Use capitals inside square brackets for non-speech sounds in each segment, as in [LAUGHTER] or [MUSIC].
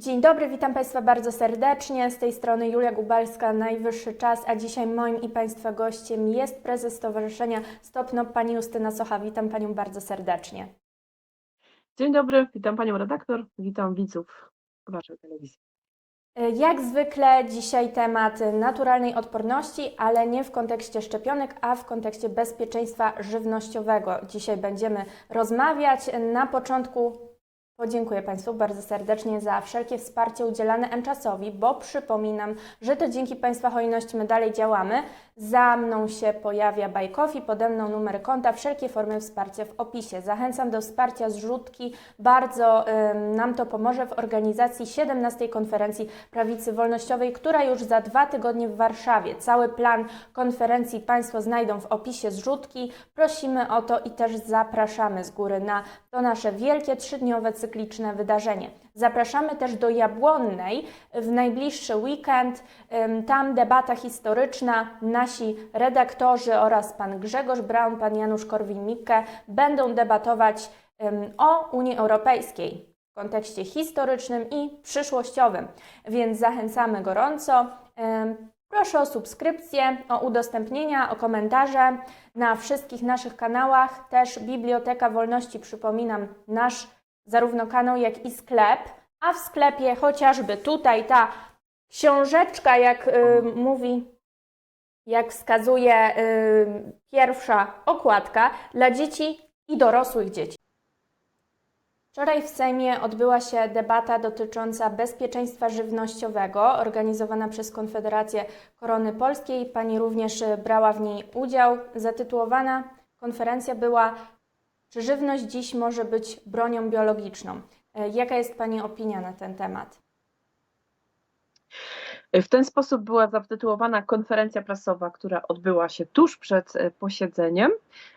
Dzień dobry, witam Państwa bardzo serdecznie. Z tej strony Julia Gubalska, Najwyższy Czas, a dzisiaj moim i Państwa gościem jest prezes Stowarzyszenia Stop NOP, pani Justyna Socha. Witam Panią bardzo serdecznie. Dzień dobry, witam panią redaktor, witam widzów waszej telewizji. Jak zwykle dzisiaj temat naturalnej odporności, ale nie w kontekście szczepionek, a w kontekście bezpieczeństwa żywnościowego. Dzisiaj będziemy rozmawiać. Na początku Podziękuję Państwu bardzo serdecznie za wszelkie wsparcie udzielane M-Czasowi, bo przypominam, że to dzięki Państwa hojności my dalej działamy. Za mną się pojawia Coffee, pode mną numer konta, wszelkie formy wsparcia w opisie. Zachęcam do wsparcia zrzutki, bardzo nam to pomoże w organizacji 17 konferencji prawicy wolnościowej, która już za dwa tygodnie w Warszawie. Cały plan konferencji Państwo znajdą w opisie zrzutki. Prosimy o to i też zapraszamy z góry na to nasze wielkie trzydniowe cykliczne wydarzenie. Zapraszamy też do Jabłonnej w najbliższy weekend. Tam debata historyczna. Nasi redaktorzy oraz pan Grzegorz Braun, pan Janusz Korwin-Mikke będą debatować o Unii Europejskiej w kontekście historycznym i przyszłościowym. Więc zachęcamy gorąco. Proszę o subskrypcję, o udostępnienia, o komentarze na wszystkich naszych kanałach. Też Biblioteka Wolności, przypominam, nasz zarówno kanał, jak i sklep. A w sklepie chociażby tutaj ta książeczka, jak y, mówi, jak wskazuje y, pierwsza okładka, dla dzieci i dorosłych dzieci. Wczoraj w Sejmie odbyła się debata dotycząca bezpieczeństwa żywnościowego, organizowana przez Konfederację Korony Polskiej. Pani również brała w niej udział. Zatytułowana konferencja była Czy żywność dziś może być bronią biologiczną? E, Jaka jest Pani opinia na ten temat? W ten sposób była zatytułowana konferencja prasowa, która odbyła się tuż przed e, posiedzeniem.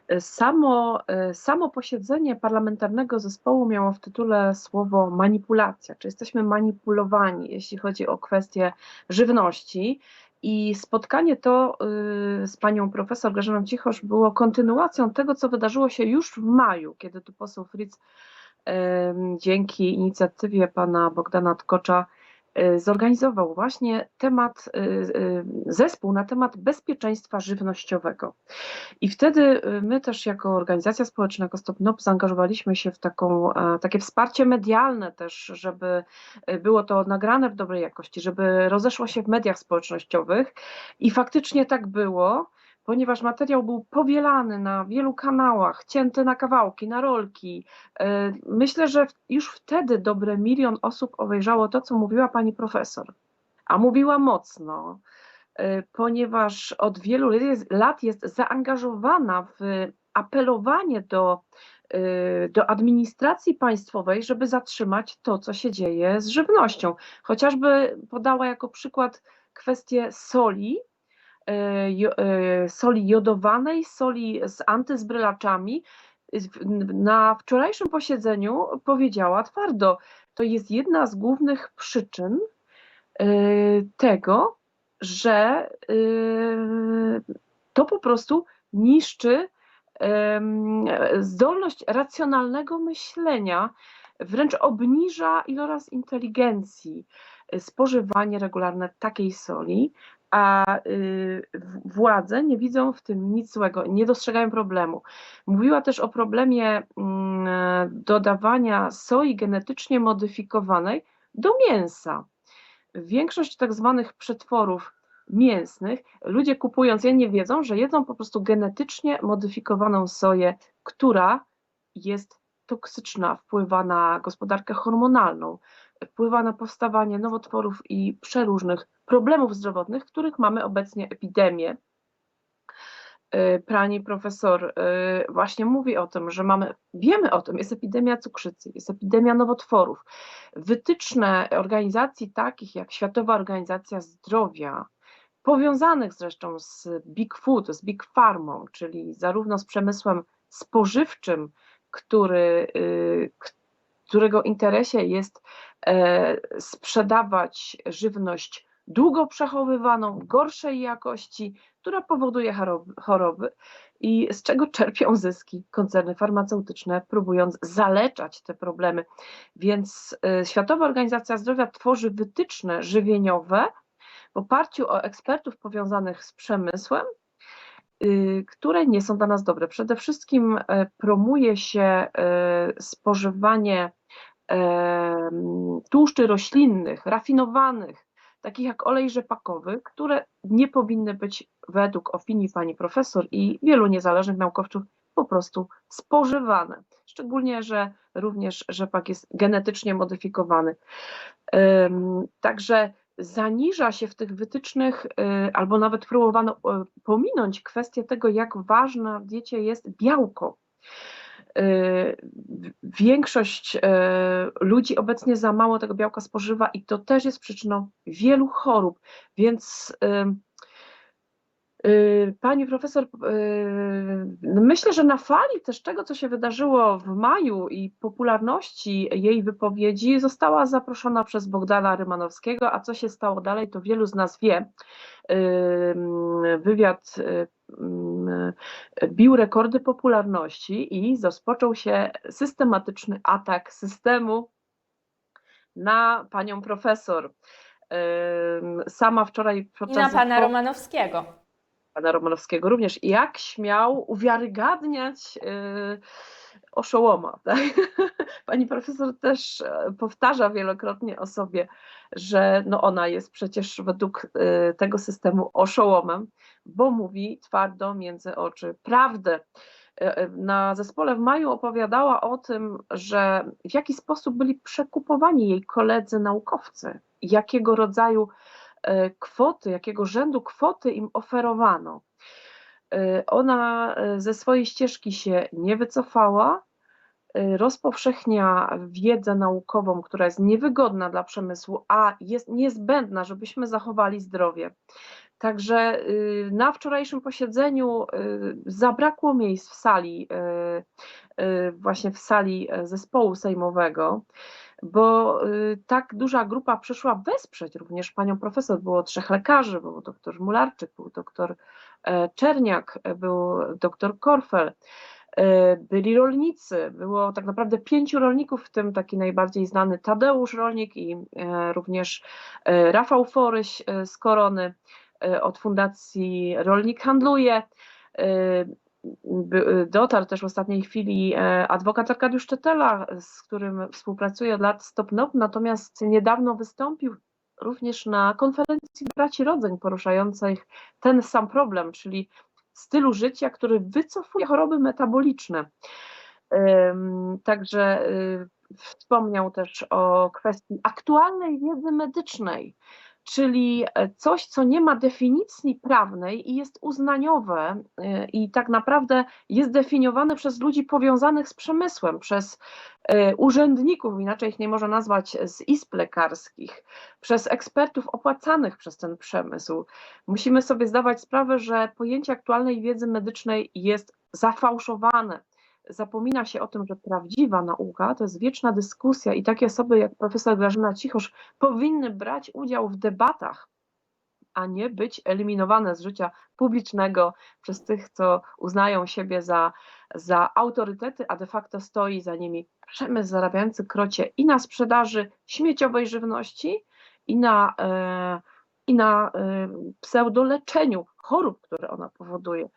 E, Samo, samo posiedzenie parlamentarnego zespołu miało w tytule słowo manipulacja, czy jesteśmy manipulowani, jeśli chodzi o kwestię żywności. I spotkanie to y, z panią profesor Grażyną Cichosz było kontynuacją tego, co wydarzyło się już w maju, kiedy tu poseł Fritz dzięki inicjatywie pana Bogdana Tkocza zorganizował właśnie temat, y, y, zespół na temat bezpieczeństwa żywnościowego. I wtedy y, my też jako organizacja społeczna jako Stop NOP zaangażowaliśmy się w taką, takie wsparcie medialne też, żeby y, było to nagrane w dobrej jakości, żeby rozeszło się w mediach społecznościowych i faktycznie tak było, ponieważ materiał był powielany na wielu kanałach, cięty na kawałki, na rolki. Y, Myślę, że już wtedy dobre milion osób obejrzało to, co mówiła pani profesor. A mówiła mocno, y, ponieważ od wielu lat jest, zaangażowana w apelowanie do, y, do administracji państwowej, żeby zatrzymać to, co się dzieje z żywnością. Chociażby podała jako przykład kwestię soli, soli jodowanej, soli z antyzbrylaczami. W- Na wczorajszym posiedzeniu powiedziała twardo, to jest jedna z głównych przyczyn y, tego, że y, to po prostu niszczy zdolność racjonalnego myślenia, wręcz obniża iloraz inteligencji y, spożywanie regularne takiej soli, a y, władze nie widzą w tym nic złego, nie dostrzegają problemu. Mówiła też o problemie mm, dodawania soi genetycznie modyfikowanej do mięsa. Większość tak zwanych przetworów mięsnych, ludzie kupując je nie wiedzą, że jedzą po prostu genetycznie modyfikowaną soję, która jest toksyczna, wpływa na gospodarkę hormonalną, wpływa na powstawanie nowotworów i przeróżnych problemów zdrowotnych, których mamy obecnie epidemię. Y, Pani profesor y, właśnie mówi o tym, że mamy, wiemy o tym, jest epidemia cukrzycy, jest epidemia nowotworów. Wytyczne organizacji takich jak Światowa Organizacja Zdrowia, powiązanych zresztą z Big Food, z Big Pharmą, czyli zarówno z przemysłem spożywczym, który, y, którego interesie jest e, sprzedawać żywność długo przechowywaną, gorszej jakości, która powoduje choroby, i z czego czerpią zyski koncerny farmaceutyczne, próbując zaleczać te problemy. Więc y, Światowa Organizacja Zdrowia tworzy wytyczne żywieniowe w oparciu o ekspertów powiązanych z przemysłem, które nie są dla nas dobre. Przede wszystkim e, promuje się e, spożywanie em, tłuszczy roślinnych, rafinowanych, takich jak olej rzepakowy, które nie powinny być według opinii pani profesor i wielu niezależnych naukowców po prostu spożywane. Szczególnie, że również rzepak jest genetycznie modyfikowany. Także zaniża się w tych wytycznych, y, albo nawet próbowano y, pominąć kwestię tego, jak ważna w diecie jest białko. Y, Większość ludzi obecnie za mało tego białka spożywa i to też jest przyczyną wielu chorób, więc Pani profesor, y, myślę, że na fali też tego, co się wydarzyło w maju i popularności jej wypowiedzi, została zaproszona przez Bogdana Rymanowskiego, a co się stało dalej, to wielu z nas wie. Ym, Wywiad y, ym, bił rekordy popularności i rozpoczął się systematyczny atak systemu na panią profesor. Sama wczoraj I na pana Romanowskiego. Pana Romanowskiego również, jak śmiał uwiarygadniać yy, oszołoma. [LAUGHS] Tak? Pani profesor też e, powtarza wielokrotnie o sobie, że no ona jest przecież według y, tego systemu oszołomem, bo mówi twardo między oczy prawdę. E, e, Na zespole w maju opowiadała o tym, że w jaki sposób byli przekupowani jej koledzy naukowcy, jakiego rodzaju kwoty, jakiego rzędu kwoty im oferowano. E, Ona e, ze swojej ścieżki się nie wycofała, e, rozpowszechnia wiedzę naukową, która jest niewygodna dla przemysłu, a jest niezbędna, żebyśmy zachowali zdrowie. Także y, na wczorajszym posiedzeniu y, zabrakło miejsc w sali, y, właśnie w sali e, zespołu sejmowego, bo y, tak duża grupa przyszła wesprzeć również panią profesor. Było trzech lekarzy, był doktor Mularczyk, był doktor e, Czerniak, e, był doktor Korfel, e, byli rolnicy, było tak naprawdę pięciu rolników, w tym taki najbardziej znany Tadeusz Rolnik i również Rafał Foryś z Korony od Fundacji Rolnik Handluje. Dotarł też w ostatniej chwili e, adwokat Arkadiusz Czytela, z którym współpracuję od lat Stop Nop, natomiast niedawno wystąpił również na konferencji braci rodzeń poruszających ten sam problem, czyli stylu życia, który wycofuje choroby metaboliczne. Także y, wspomniał też o kwestii aktualnej wiedzy medycznej, czyli e, coś, co nie ma definicji prawnej i jest uznaniowe y, i tak naprawdę jest definiowane przez ludzi powiązanych z przemysłem, przez e, urzędników, inaczej ich nie można nazwać, z izb lekarskich, przez ekspertów opłacanych przez ten przemysł. Musimy sobie zdawać sprawę, że pojęcie aktualnej wiedzy medycznej jest zafałszowane. Zapomina się o tym, że prawdziwa nauka to jest wieczna dyskusja i takie osoby jak profesor Grażyna Cichosz powinny brać udział w debatach, a nie być eliminowane z życia publicznego przez tych, co uznają siebie za, za autorytety, a de facto stoi za nimi przemysł zarabiający krocie i na sprzedaży śmieciowej żywności, i na, e, i na e, pseudoleczeniu chorób, które ona powoduje.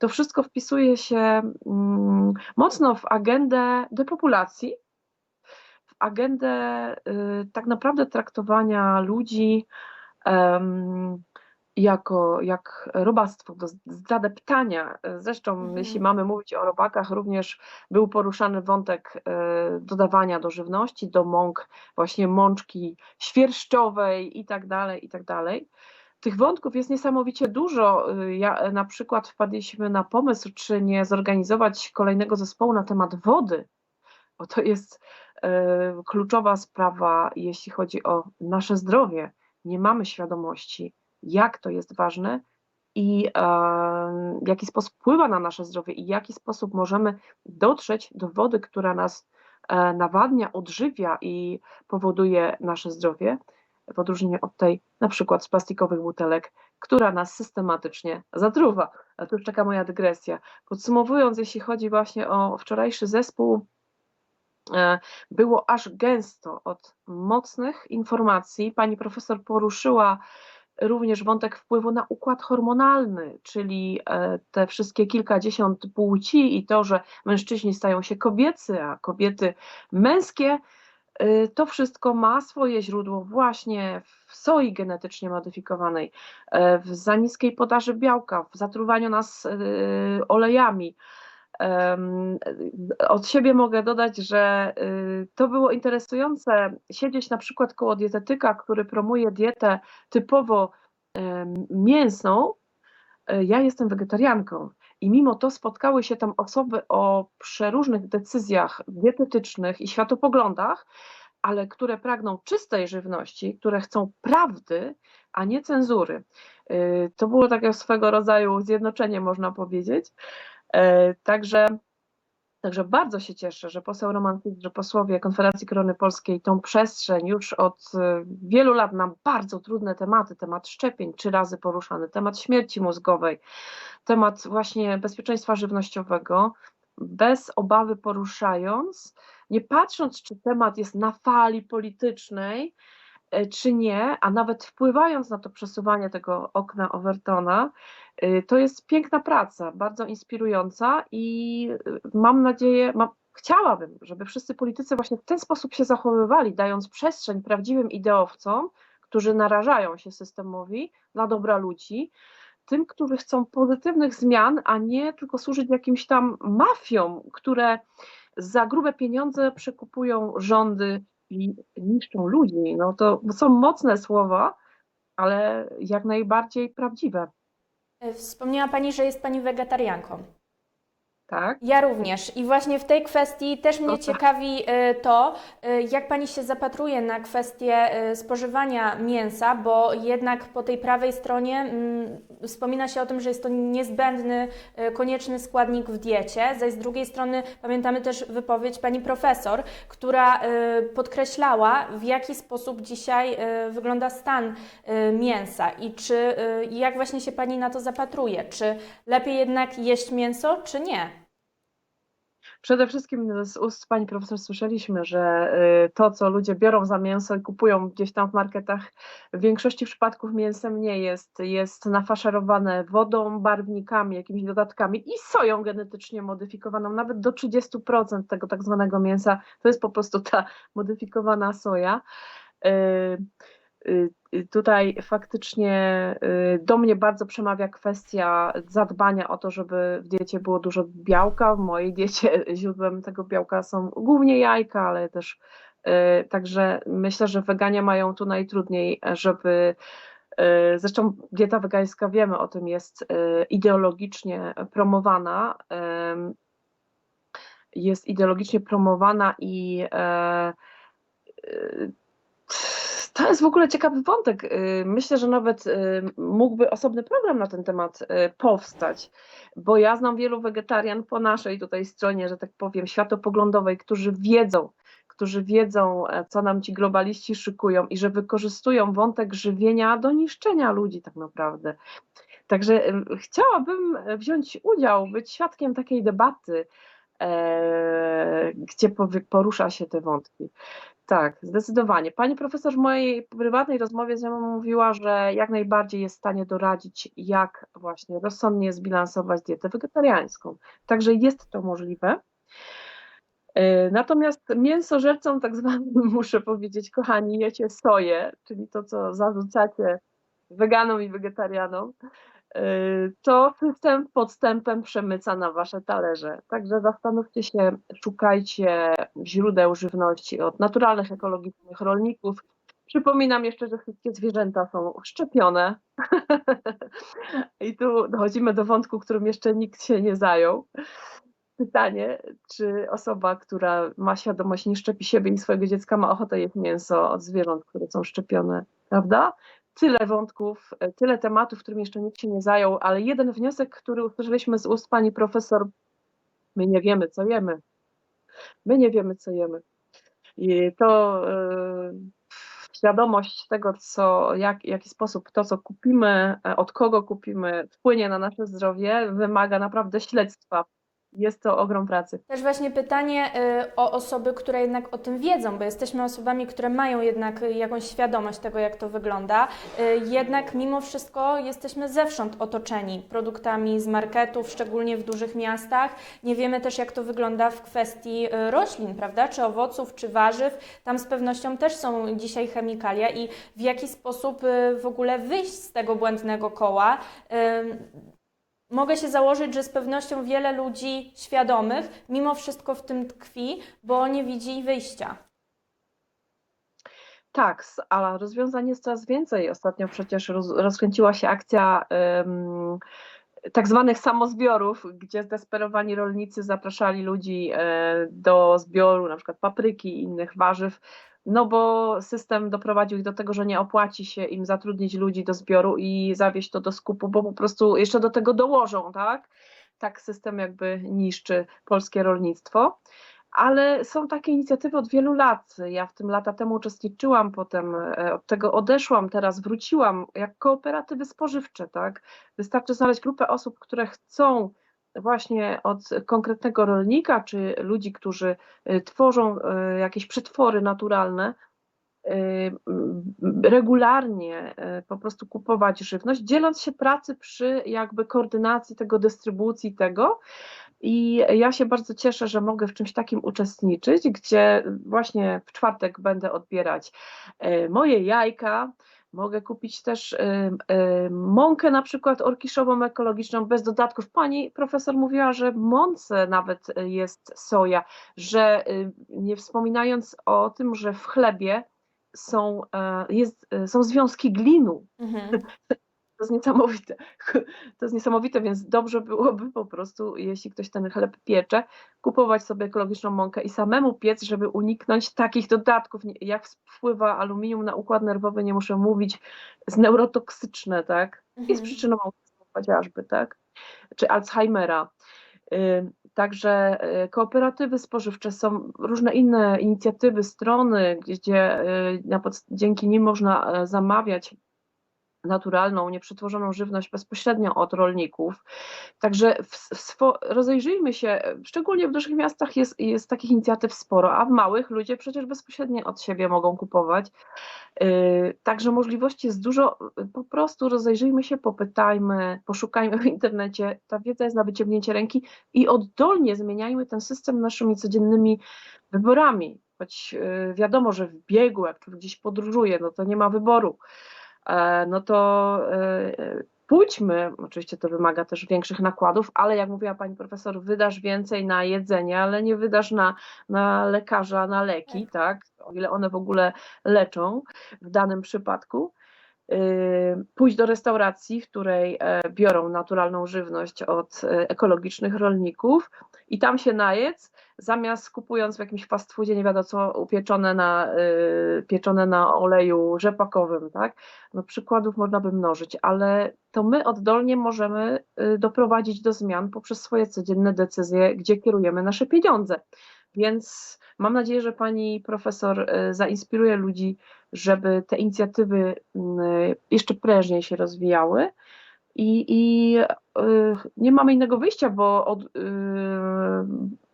To wszystko wpisuje się mm, mocno w agendę depopulacji, w agendę y, tak naprawdę traktowania ludzi jako jak robactwo, do zadeptania. Zresztą, Mhm. jeśli mamy mówić o robakach, również był poruszany wątek e, dodawania do żywności, do mąk, właśnie mączki świerszczowej i tak dalej, i tak dalej. Tych wątków jest niesamowicie dużo. Y, Ja e, na przykład wpadliśmy na pomysł, czy nie zorganizować kolejnego zespołu na temat wody, bo to jest e, kluczowa sprawa, jeśli chodzi o nasze zdrowie. Nie mamy świadomości, jak to jest ważne i e, w jaki sposób wpływa na nasze zdrowie i w jaki sposób możemy dotrzeć do wody, która nas e, nawadnia, odżywia i powoduje nasze zdrowie, w odróżnieniu od tej na przykład z plastikowych butelek, która nas systematycznie zatruwa. A tu już czeka moja dygresja. Podsumowując, jeśli chodzi właśnie o wczorajszy zespół, e, było aż gęsto od mocnych informacji. Pani profesor poruszyła również wątek wpływu na układ hormonalny, czyli e, te wszystkie kilkadziesiąt płci i to, że mężczyźni stają się kobiecy, a kobiety męskie. E, To wszystko ma swoje źródło właśnie w soi genetycznie modyfikowanej, e, w za niskiej podaży białka, w zatruwaniu nas e, olejami. Od siebie mogę dodać, że y, to było interesujące siedzieć na przykład koło dietetyka, który promuje dietę typowo mięsną. Ja jestem wegetarianką i mimo to spotkały się tam osoby o przeróżnych decyzjach dietetycznych i światopoglądach, ale które pragną czystej żywności, które chcą prawdy, a nie cenzury. Y, To było takie swego rodzaju zjednoczenie, można powiedzieć. E, Także, także bardzo się cieszę, że poseł Roman że posłowie Konfederacji Korony Polskiej tą przestrzeń już od e, wielu lat na bardzo trudne tematy, temat szczepień trzy razy poruszany, temat śmierci mózgowej, temat właśnie bezpieczeństwa żywnościowego, bez obawy poruszając, nie patrząc, czy temat jest na fali politycznej, e, czy nie, a nawet wpływając na to przesuwanie tego okna Overtona, y, to jest piękna praca, bardzo inspirująca i y, mam nadzieję, mam, chciałabym, żeby wszyscy politycy właśnie w ten sposób się zachowywali, dając przestrzeń prawdziwym ideowcom, którzy narażają się systemowi dla dobra ludzi, tym, którzy chcą pozytywnych zmian, a nie tylko służyć jakimś tam mafiom, które za grube pieniądze przekupują rządy i niszczą ludzi. No to są mocne słowa, ale jak najbardziej prawdziwe, Wspomniała Pani, że jest Pani wegetarianką. Tak? Ja również. I właśnie w tej kwestii też mnie No tak. ciekawi e, to, e, jak Pani się zapatruje na kwestię e, spożywania mięsa, bo jednak po tej prawej stronie mm, wspomina się o tym, że jest to niezbędny, konieczny składnik w diecie. Zaś z drugiej strony pamiętamy też wypowiedź Pani profesor, która podkreślała, w jaki sposób dzisiaj wygląda stan mięsa i czy, jak właśnie się Pani na to zapatruje. Czy lepiej jednak jeść mięso, czy nie? Przede wszystkim z ust pani profesor słyszeliśmy, że y, to, co ludzie biorą za mięso i kupują gdzieś tam w marketach, w większości przypadków mięsem nie jest. Jest nafaszerowane wodą, barwnikami, jakimiś dodatkami i soją genetycznie modyfikowaną, nawet do 30% tego tak zwanego mięsa. To jest po prostu ta modyfikowana soja. Y, y, Tutaj faktycznie y, do mnie bardzo przemawia kwestia zadbania o to, żeby w diecie było dużo białka. W mojej diecie [LAUGHS] źródłem tego białka są głównie jajka, ale też także myślę, że weganie mają tu najtrudniej, żeby Zresztą dieta wegańska, wiemy o tym, jest ideologicznie promowana. Jest ideologicznie promowana i e, to jest w ogóle ciekawy wątek. Y, Myślę, że nawet y, mógłby osobny program na ten temat y, powstać, bo ja znam wielu wegetarian po naszej tutaj stronie, że tak powiem, światopoglądowej, którzy wiedzą, którzy wiedzą, e, co nam ci globaliści szykują i że wykorzystują wątek żywienia do niszczenia ludzi tak naprawdę. Także chciałabym wziąć udział, być świadkiem takiej debaty, e, gdzie porusza się te wątki. Tak, zdecydowanie. Pani profesor w mojej prywatnej rozmowie z nią mówiła, że jak najbardziej jest w stanie doradzić, jak właśnie rozsądnie zbilansować dietę wegetariańską. Także jest to możliwe. E, Natomiast mięsożercom tak zwanym, [LAUGHS] muszę powiedzieć, kochani, jecie soję, czyli to, co zarzucacie weganom i wegetarianom, to system podstępem przemyca na wasze talerze. Także zastanówcie się, szukajcie źródeł żywności od naturalnych, ekologicznych rolników. Przypominam jeszcze, że wszystkie zwierzęta są szczepione. [LAUGHS] I tu dochodzimy do wątku, którym jeszcze nikt się nie zajął. Pytanie, czy osoba, która ma świadomość, nie szczepi siebie i swojego dziecka, ma ochotę jeść mięso od zwierząt, które są szczepione, prawda? Tyle wątków, e, tyle tematów, którym jeszcze nikt się nie zajął, ale jeden wniosek, który usłyszeliśmy z ust pani profesor, my nie wiemy, co jemy. My nie wiemy, co jemy. I to e, świadomość tego, co, jak, w jaki sposób to, co kupimy, e, od kogo kupimy, wpłynie na nasze zdrowie, wymaga naprawdę śledztwa. Jest to ogrom pracy. Też właśnie pytanie y, o osoby, które jednak o tym wiedzą, bo jesteśmy osobami, które mają jednak y, jakąś świadomość tego, jak to wygląda. Y, Jednak mimo wszystko jesteśmy zewsząd otoczeni produktami z marketów, szczególnie w dużych miastach. Nie wiemy też, jak to wygląda w kwestii roślin, prawda? Czy owoców, czy warzyw. Tam z pewnością też są dzisiaj chemikalia i w jaki sposób w ogóle wyjść z tego błędnego koła. Ym, Mogę się założyć, że z pewnością wiele ludzi świadomych mimo wszystko w tym tkwi, bo nie widzi wyjścia. Tak, s- a rozwiązań jest coraz więcej. Ostatnio przecież roz, rozkręciła się akcja em, tak zwanych samozbiorów, gdzie zdesperowani rolnicy zapraszali ludzi e, do zbioru na przykład papryki i innych warzyw, no bo system doprowadził ich do tego, że nie opłaci się im zatrudnić ludzi do zbioru i zawieźć to do skupu, bo po prostu jeszcze do tego dołożą, tak? Tak system jakby niszczy polskie rolnictwo. Ale są takie inicjatywy od wielu lat. Ja w tym lata temu uczestniczyłam, potem e, od tego odeszłam, teraz wróciłam, jak kooperatywy spożywcze, tak? Wystarczy znaleźć grupę osób, które chcą właśnie od konkretnego rolnika, czy ludzi, którzy e, tworzą e, jakieś przetwory naturalne, m, regularnie po prostu kupować żywność, dzieląc się pracy przy jakby koordynacji tego, dystrybucji tego. I ja się bardzo cieszę, że mogę w czymś takim uczestniczyć, gdzie właśnie w czwartek będę odbierać moje jajka. Mogę kupić też e, e, mąkę na przykład orkiszową, ekologiczną, bez dodatków. Pani profesor mówiła, że w mące nawet jest soja, że e, nie wspominając o tym, że w chlebie są, e, jest, e, są związki glinu. Mhm. [LAUGHS] To jest niesamowite. [LAUGHS] To jest niesamowite, więc dobrze byłoby po prostu, jeśli ktoś ten chleb piecze, kupować sobie ekologiczną mąkę i samemu piec, żeby uniknąć takich dodatków. Jak wpływa aluminium na układ nerwowy, nie muszę mówić, jest neurotoksyczne, tak? Jest Mhm. przyczyną autyzmu chociażby, tak? Czy Alzheimera. Także y, kooperatywy spożywcze są różne inne inicjatywy, strony, gdzie y, na dzięki nim można e, zamawiać naturalną, nieprzetworzoną żywność bezpośrednio od rolników. Także w, w rozejrzyjmy się, szczególnie w dużych miastach jest, jest takich inicjatyw sporo, a w małych ludzie przecież bezpośrednio od siebie mogą kupować. Yy, Także możliwości jest dużo, po prostu rozejrzyjmy się, popytajmy, poszukajmy w internecie, ta wiedza jest na wyciągnięcie ręki i oddolnie zmieniajmy ten system naszymi codziennymi wyborami. Choć yy, wiadomo, że w biegu, jak człowiek gdzieś podróżuje, no to nie ma wyboru no to e, pójdźmy, oczywiście to wymaga też większych nakładów, ale jak mówiła pani profesor, wydasz więcej na jedzenie, ale nie wydasz na, na lekarza, na leki, tak, o ile one w ogóle leczą w danym przypadku. Y, Pójść do restauracji, w której e, biorą naturalną żywność od e, ekologicznych rolników i tam się najedz, zamiast kupując w jakimś fast foodzie nie wiadomo co upieczone na, y, pieczone na oleju rzepakowym, tak? No przykładów można by mnożyć, ale to my oddolnie możemy y, doprowadzić do zmian poprzez swoje codzienne decyzje, gdzie kierujemy nasze pieniądze. Więc mam nadzieję, że pani profesor zainspiruje ludzi, żeby te inicjatywy y, jeszcze prężniej się rozwijały. I, i y, nie mamy innego wyjścia, bo, od, y,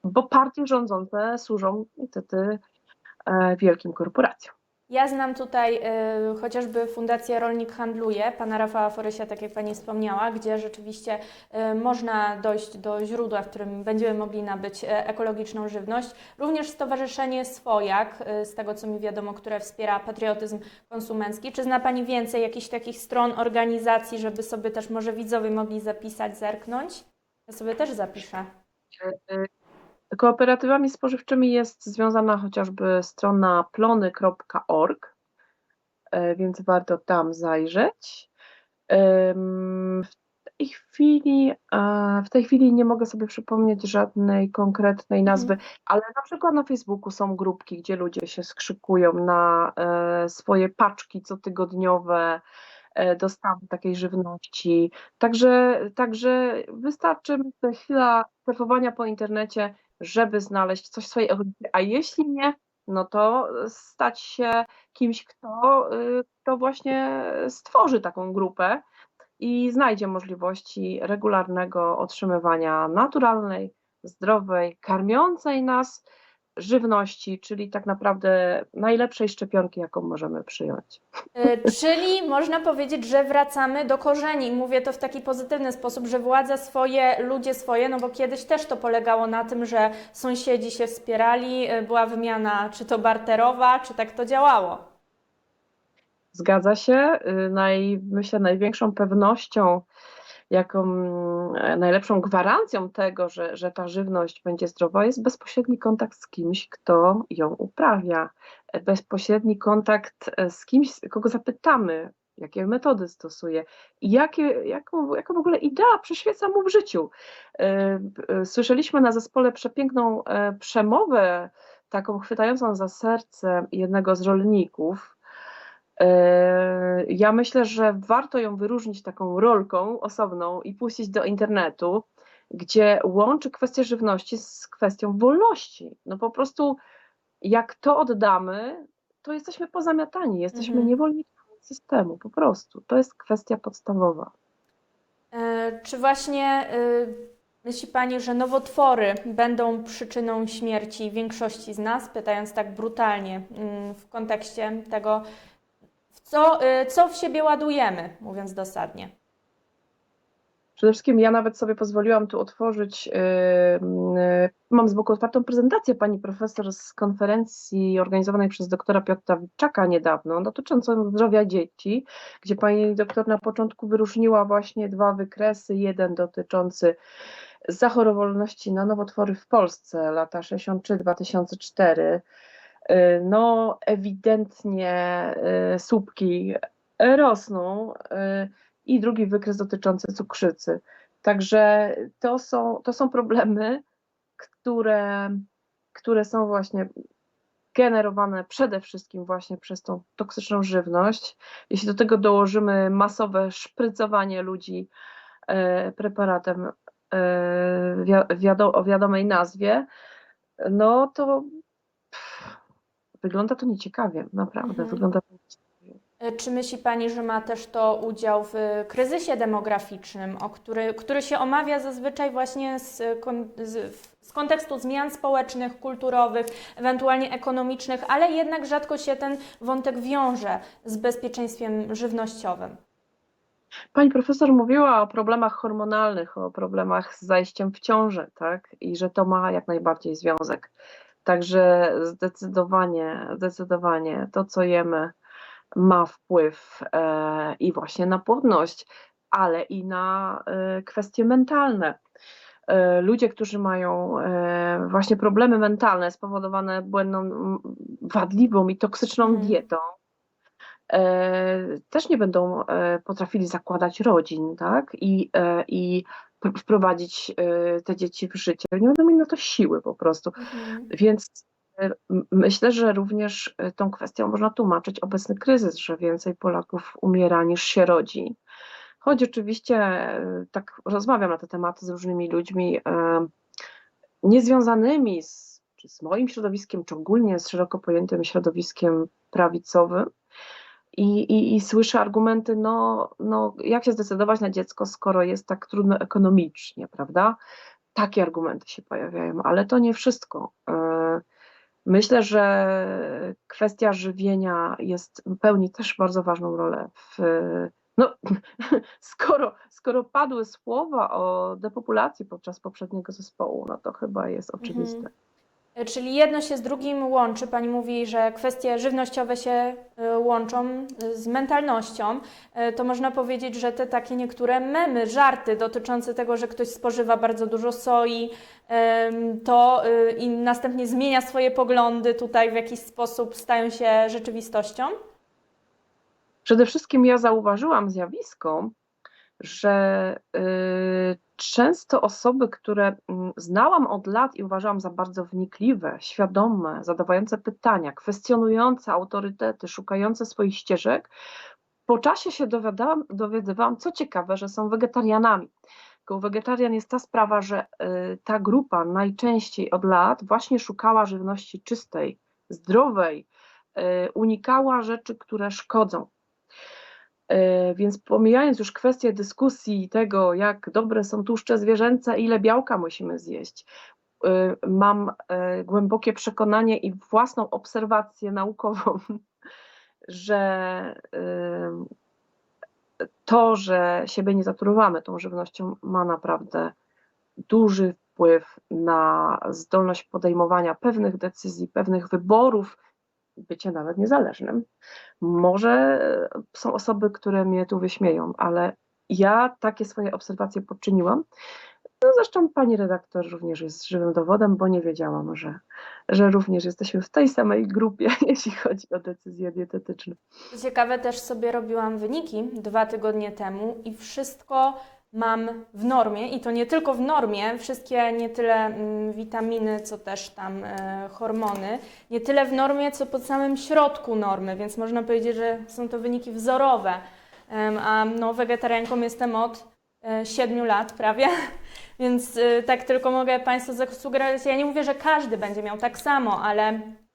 bo partie rządzące służą niestety e, wielkim korporacjom. Ja znam tutaj y, chociażby Fundację Rolnik Handluje, pana Rafała Forysia, tak jak pani wspomniała, gdzie rzeczywiście y, można dojść do źródła, w którym będziemy mogli nabyć e, ekologiczną żywność. Również Stowarzyszenie Swojak, y, z tego co mi wiadomo, które wspiera patriotyzm konsumencki. Czy zna pani więcej jakichś takich stron, organizacji, żeby sobie też może widzowie mogli zapisać, zerknąć? Ja sobie też zapiszę. Kooperatywami spożywczymi jest związana chociażby strona plony.org, e, więc warto tam zajrzeć. W tej chwili, w tej chwili nie mogę sobie przypomnieć żadnej konkretnej nazwy, ale na przykład na Facebooku są grupki, gdzie ludzie się skrzykują na e, swoje paczki cotygodniowe e, dostawy takiej żywności. Także, także wystarczy myślę, chwila surfowania po internecie, żeby znaleźć coś swojej okolicy, a jeśli nie, no to stać się kimś, kto, y, kto właśnie stworzy taką grupę i znajdzie możliwości regularnego otrzymywania naturalnej, zdrowej, karmiącej nas żywności, czyli tak naprawdę najlepszej szczepionki, jaką możemy przyjąć. Y, Czyli można powiedzieć, że wracamy do korzeni. Mówię to w taki pozytywny sposób, że władza swoje, ludzie swoje, no bo kiedyś też to polegało na tym, że sąsiedzi się wspierali, y, była wymiana czy to barterowa, czy tak to działało. Zgadza się. Y, Naj, myślę, największą pewnością, jaką e, najlepszą gwarancją tego, że, że ta żywność będzie zdrowa, jest bezpośredni kontakt z kimś, kto ją uprawia. E, Bezpośredni kontakt e, z kimś, kogo zapytamy, jakie metody stosuje i jakie, jaką, jaką w ogóle idea przyświeca mu w życiu. Słyszeliśmy na zespole przepiękną przemowę, taką chwytającą za serce jednego z rolników, Ja myślę, że warto ją wyróżnić taką rolką osobną i puścić do internetu, gdzie łączy kwestię żywności z kwestią wolności. No po prostu jak to oddamy, to jesteśmy pozamiatani, jesteśmy Mhm. niewolnikami systemu, po prostu. To jest kwestia podstawowa. E, Czy właśnie y, myśli Pani, że nowotwory będą przyczyną śmierci większości z nas? Pytając tak brutalnie mm, w kontekście tego, co, y, co w siebie ładujemy, mówiąc dosadnie. Przede wszystkim ja nawet sobie pozwoliłam tu otworzyć, yy, mam z boku otwartą prezentację pani profesor z konferencji organizowanej przez doktora Piotra Witczaka niedawno dotyczącą zdrowia dzieci, gdzie pani doktor na początku wyróżniła właśnie dwa wykresy, jeden dotyczący zachorowalności na nowotwory w Polsce lata 63-2004. Yy, No ewidentnie yy, słupki rosną, yy, i drugi wykres dotyczący cukrzycy. Także to są, to są problemy, które, które są właśnie generowane przede wszystkim właśnie przez tą toksyczną żywność. Jeśli do tego dołożymy masowe szprycowanie ludzi preparatem o wiadomej nazwie, no to wygląda to nieciekawie, naprawdę, Mhm. wygląda to nieciekawie. E, Czy myśli Pani, że ma też to udział w kryzysie demograficznym, o który, który się omawia zazwyczaj właśnie z, kon- z, z kontekstu zmian społecznych, kulturowych, ewentualnie ekonomicznych, ale jednak rzadko się ten wątek wiąże z bezpieczeństwem żywnościowym? Pani profesor mówiła o problemach hormonalnych, o problemach z zajściem w ciążę, tak? I że to ma jak najbardziej związek. Także zdecydowanie, zdecydowanie to, co jemy, ma wpływ e, i właśnie na płodność, ale i na e, kwestie mentalne. E, ludzie, którzy mają e, właśnie problemy mentalne spowodowane błędną, wadliwą i toksyczną Mhm. dietą, e, też nie będą e, potrafili zakładać rodzin, tak? I, e, i wprowadzić e, te dzieci w życie. Nie będą mieli na to siły po prostu. Więc e, m- myślę, że również e, tą kwestią można tłumaczyć obecny kryzys, że więcej Polaków umiera niż się rodzi. Choć oczywiście tak rozmawiam na te tematy z różnymi ludźmi niezwiązanymi z, z moim środowiskiem, czy ogólnie z szeroko pojętym środowiskiem prawicowym. I, i, I słyszę argumenty, no, no jak się zdecydować na dziecko, skoro jest tak trudno ekonomicznie, prawda? Takie argumenty się pojawiają, ale to nie wszystko. E, Myślę, że kwestia żywienia jest, pełni też bardzo ważną rolę w, no, [LAUGHS] skoro, skoro padły słowa o depopulacji podczas poprzedniego zespołu, no to chyba jest oczywiste. Mhm. E, Czyli jedno się z drugim łączy. Pani mówi, że kwestie żywnościowe się e, łączą e, z mentalnością. To można powiedzieć, że te takie niektóre memy, żarty dotyczące tego, że ktoś spożywa bardzo dużo soi, to i następnie zmienia swoje poglądy tutaj w jakiś sposób stają się rzeczywistością. Przede wszystkim ja zauważyłam zjawisko, że y, często osoby, które mm, znałam od lat i uważałam za bardzo wnikliwe, świadome, zadawające pytania, kwestionujące autorytety, szukające swoich ścieżek, po czasie się dowiadałam, dowiadywałam, co ciekawe, że są wegetarianami. Tylko wegetarian jest ta sprawa, że y, ta grupa najczęściej od lat właśnie szukała żywności czystej, zdrowej, e, unikała rzeczy, które szkodzą. E, Więc pomijając już kwestię dyskusji tego, jak dobre są tłuszcze zwierzęce, ile białka musimy zjeść, e, mam e, głębokie przekonanie i własną obserwację naukową, [LAUGHS] że to, że siebie nie zaturowamy tą żywnością, ma naprawdę duży wpływ na zdolność podejmowania pewnych decyzji, pewnych wyborów, bycie nawet niezależnym. Może są osoby, które mnie tu wyśmieją, ale ja takie swoje obserwacje poczyniłam. No zresztą pani redaktor również jest żywym dowodem, bo nie wiedziałam, że, że również jesteśmy w tej samej grupie, [LAUGHS] jeśli chodzi o decyzje dietetyczne. Ciekawe, też sobie robiłam wyniki dwa tygodnie temu i wszystko mam w normie i to nie tylko w normie, wszystkie nie tyle mm, witaminy, co też tam e, hormony, nie tyle w normie, co pod samym środku normy, więc można powiedzieć, że są to wyniki wzorowe. A no, wegetarianką jestem od e, 7 lat prawie, [LAUGHS] więc e, tak tylko mogę Państwu zasugerować. Ja nie mówię, że każdy będzie miał tak samo, ale E,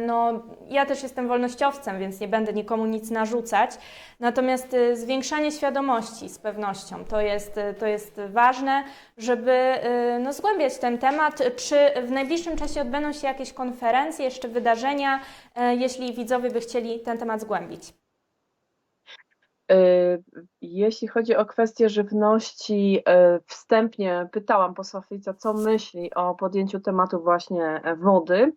No, ja też jestem wolnościowcem, więc nie będę nikomu nic narzucać. Natomiast e, zwiększanie świadomości z pewnością to jest, e, to jest ważne, żeby e, no, zgłębiać ten temat. Czy w najbliższym czasie odbędą się jakieś konferencje, jeszcze wydarzenia, e, jeśli widzowie by chcieli ten temat zgłębić? Y, Jeśli chodzi o kwestię żywności, y, wstępnie pytałam posła Fica, co myśli o podjęciu tematu właśnie e, wody,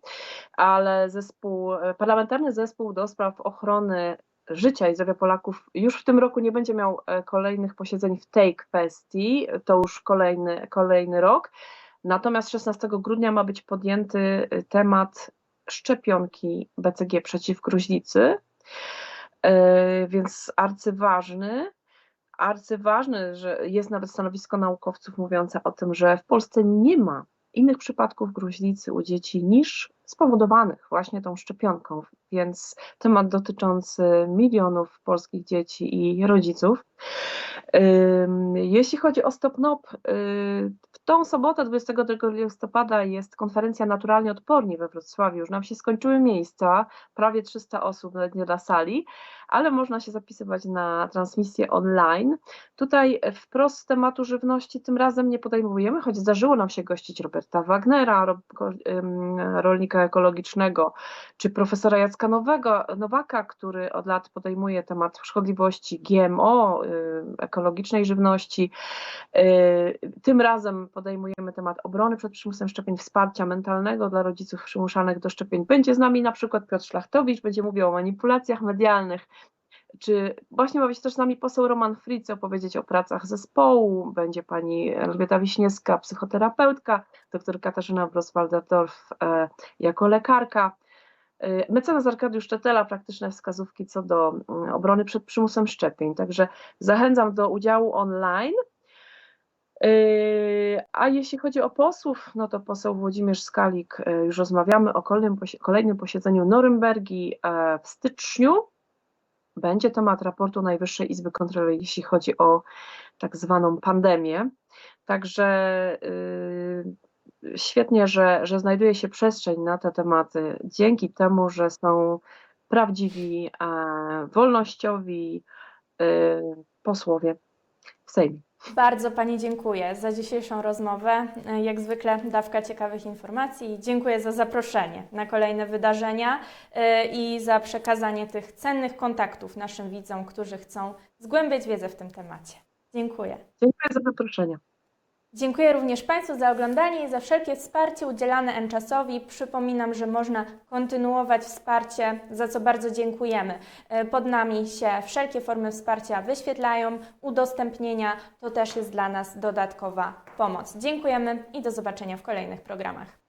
ale zespół, e, parlamentarny zespół do spraw ochrony życia i zdrowia Polaków już w tym roku nie będzie miał e, kolejnych posiedzeń w tej kwestii, to już kolejny, kolejny rok. Natomiast 16 grudnia ma być podjęty temat szczepionki BCG przeciw gruźlicy. E, więc arcyważny, arcyważny, że jest nawet stanowisko naukowców mówiące o tym, że w Polsce nie ma innych przypadków gruźlicy u dzieci niż spowodowanych właśnie tą szczepionką, więc temat dotyczący milionów polskich dzieci i rodziców. Jeśli chodzi o Stopnop, y, w tą sobotę 22 listopada jest konferencja Naturalnie Odporni we Wrocławiu. Już nam się skończyły miejsca, prawie 300 osób, na sali, ale można się zapisywać na transmisję online. Tutaj wprost z tematu żywności tym razem nie podejmujemy, choć zdarzyło nam się gościć Roberta Wagnera, rolnika ekologicznego, czy profesora Jacka Nowego, Nowaka, który od lat podejmuje temat szkodliwości GMO, y, ekologicznej żywności. Y, Tym razem podejmujemy temat obrony przed przymusem szczepień, wsparcia mentalnego dla rodziców przymuszanych do szczepień. Będzie z nami na przykład Piotr Szlachtowicz, będzie mówił o manipulacjach medialnych, czy właśnie ma być też z nami poseł Roman Fritz opowiedzieć o pracach zespołu, będzie pani Elżbieta Wiśniewska, psychoterapeutka, doktor Katarzyna Broswalder-Dorf e, jako lekarka, e, mecenas Arkadiusz Czetela, praktyczne wskazówki co do mm, obrony przed przymusem szczepień. Także zachęcam do udziału online. Yy, A jeśli chodzi o posłów, no to poseł Włodzimierz Skalik, yy, już rozmawiamy o kolejnym posiedzeniu Norymbergi e, w styczniu. Będzie temat raportu Najwyższej Izby Kontroli, jeśli chodzi o tak zwaną pandemię. Także yy, świetnie, że, że znajduje się przestrzeń na te tematy dzięki temu, że są prawdziwi, wolnościowi yy, posłowie w Sejmie. Bardzo Pani dziękuję za dzisiejszą rozmowę. E, Jak zwykle dawka ciekawych informacji. Dziękuję za zaproszenie na kolejne wydarzenia e, i za przekazanie tych cennych kontaktów naszym widzom, którzy chcą zgłębiać wiedzę w tym temacie. Dziękuję. Dziękuję za zaproszenie. Dziękuję również Państwu za oglądanie i za wszelkie wsparcie udzielane Enczasowi. Przypominam, że można kontynuować wsparcie, za co bardzo dziękujemy. E, Pod nami się wszelkie formy wsparcia wyświetlają, udostępnienia to też jest dla nas dodatkowa pomoc. Dziękujemy i do zobaczenia w kolejnych programach.